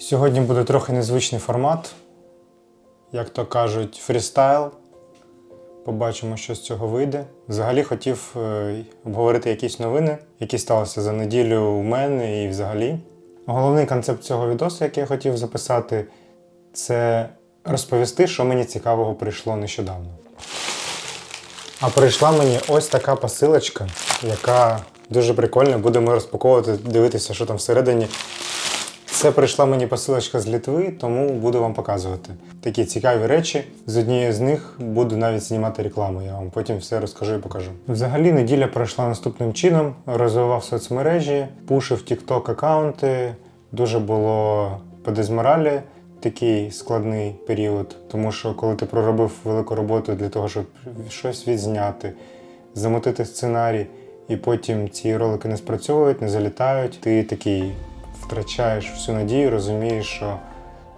Сьогодні буде трохи незвичний формат, як то кажуть, фрістайл. Побачимо, що з цього вийде. Взагалі хотів е, обговорити якісь новини, які сталися за неділю у мене і взагалі. Головний концепт цього відосу, який я хотів записати, це розповісти, що мені цікавого прийшло нещодавно. А прийшла мені ось така посилочка, яка дуже прикольна. Будемо розпаковувати, дивитися, що там всередині. Це прийшла мені посилочка з Літви, тому буду вам показувати такі цікаві речі. З однієї з них буду навіть знімати рекламу. Я вам потім все розкажу і покажу. Взагалі, неділя пройшла наступним чином: розвивав соцмережі, пушив TikTok аккаунти. Дуже було по дезморалі такий складний період, тому що коли ти проробив велику роботу для того, щоб щось відзняти, замотити сценарій, і потім ці ролики не спрацьовують, не залітають, ти такий втрачаєш всю надію, розумієш, що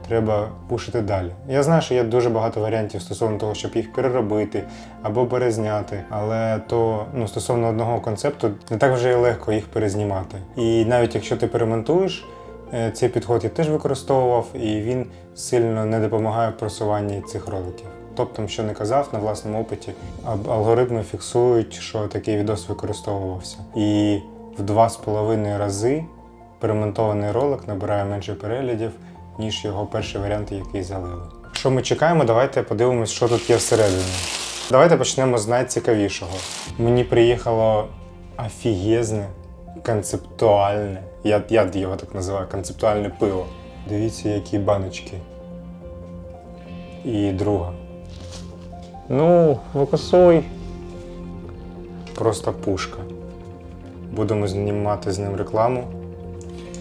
треба пушити далі. Я знаю, що є дуже багато варіантів стосовно того, щоб їх переробити або перезняти, але то ну, стосовно одного концепту не так вже і легко їх перезнімати. І навіть якщо ти перемонтуєш, е, цей підход я теж використовував, і він сильно не допомагає в просуванні цих роликів. Тобто, що не казав на власному опиті, алгоритми фіксують, що такий відос використовувався. І в два з половиною рази перемонтований ролик набирає менше переглядів, ніж його перший варіант, який залили. Що ми чекаємо? Давайте подивимось, що тут є всередині. Давайте почнемо з найцікавішого. Мені приїхало офігезне, концептуальне. Я, я його так називаю концептуальне пиво. Дивіться, які баночки. І друга. Ну, викосуй. Просто пушка. Будемо знімати з ним рекламу.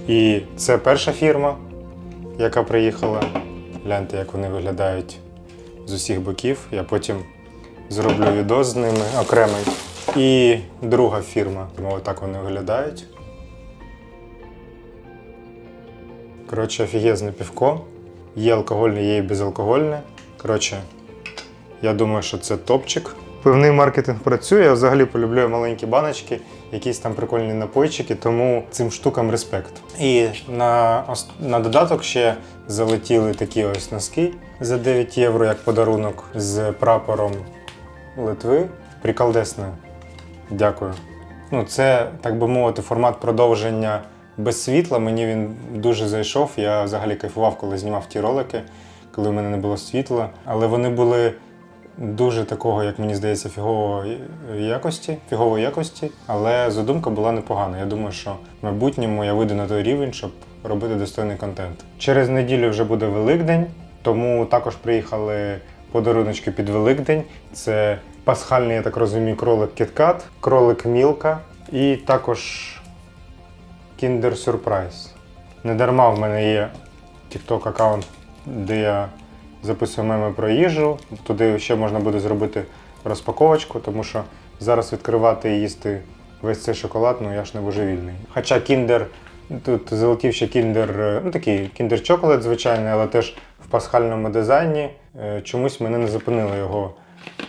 І це перша фірма, яка приїхала. Гляньте, як вони виглядають з усіх боків. Я потім зроблю відос з ними окремий. І друга фірма. Ось так вони виглядають. Коротше, офігезне півко. Є алкогольне, є і безалкогольне. Коротше, я думаю, що це топчик. Пивний маркетинг працює. Я взагалі полюбляю маленькі баночки, якісь там прикольні напойчики, тому цим штукам респект. І на, на додаток ще залетіли такі ось носки за 9 євро як подарунок з прапором Литви. Приколдесно. Дякую. Ну, це, так би мовити, формат продовження без світла. Мені він дуже зайшов. Я взагалі кайфував, коли знімав ті ролики, коли в мене не було світла. Але вони були дуже такого, як мені здається, фігової якості, фігової якості. Але задумка була непогана. Я думаю, що в майбутньому я вийду на той рівень, щоб робити достойний контент. Через неділю вже буде Великдень, тому також приїхали подаруночки під Великдень. Це пасхальний, я так розумію, кролик Кіткат, кролик Мілка і також Kinder Surprise. Недарма в мене є TikTok аккаунт, де я записую меми про їжу. Туди ще можна буде зробити розпаковочку, тому що зараз відкривати і їсти весь цей шоколад, ну я ж не божевільний. Хоча Kinder, тут залетів ще Kinder, е, ну такий Chocolate звичайний, але теж в пасхальному дизайні. Е, Чомусь мене не зупинило його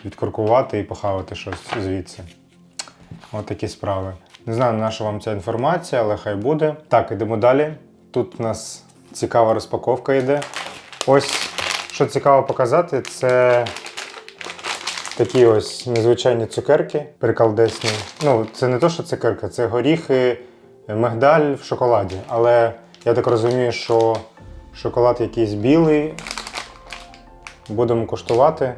відкоркувати і похавати щось звідси. От такі справи. Не знаю, на що вам ця інформація, але хай буде. Так, ідемо далі. Тут у нас цікава розпаковка йде. Ось, що цікаво показати, це такі ось незвичайні цукерки, приколдесні. Ну, це не то, що цукерка, це горіхи, мигдаль в шоколаді. Але я так розумію, що шоколад якийсь білий. Будемо куштувати.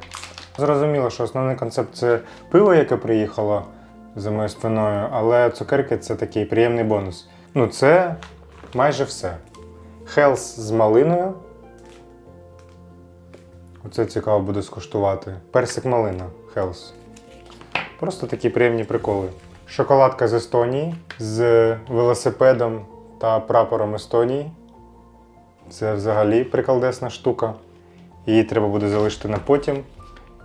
Зрозуміло, що основний концепт це пиво, яке приїхало за моєю спиною, але цукерки це такий приємний бонус. Ну, це майже все. Хелс з малиною. Оце цікаво буде скуштувати. Персик малина Хелс. Просто такі приємні приколи. Шоколадка з Естонії з велосипедом та прапором Естонії. Це взагалі приколдесна штука. Її треба буде залишити на потім.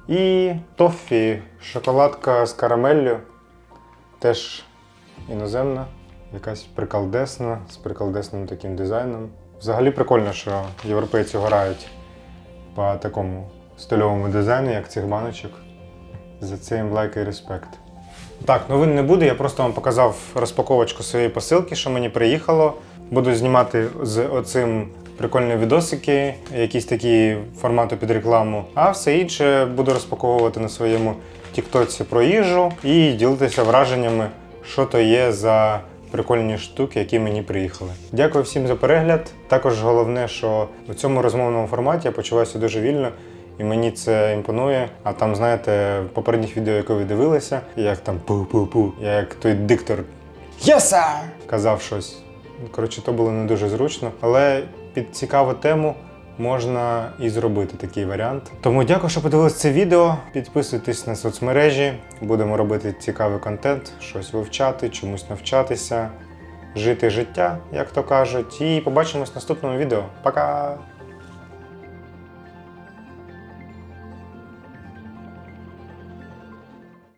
І тоффі, шоколадка з карамеллю. Теж іноземна, якась приколдесна, з приколдесним таким дизайном. Взагалі прикольно, що європейці грають по такому стильовому дизайну, як цих баночок. За це їм лайк і респект. Так, новин не буде. Я просто вам показав розпаковочку своєї посилки, що мені приїхало. Буду знімати з оцим прикольні відосики, якісь такі формату під рекламу. А все інше буду розпаковувати на своєму тіктоці про їжу і ділитися враженнями, що то є за прикольні штуки, які мені приїхали. Дякую всім за перегляд. Також головне, що в цьому розмовному форматі я почуваюся дуже вільно. І мені це імпонує. А там, знаєте, в попередніх відео, яке ви дивилися, як там пу-пу-пу, як той диктор Yes, sir! казав щось. Коротше, то було не дуже зручно, але під цікаву тему можна і зробити такий варіант. Тому дякую, що подивилися це відео. Підписуйтесь на соцмережі, будемо робити цікавий контент, щось вивчати, чомусь навчатися, жити життя, як то кажуть. І побачимось в наступному відео. Пока!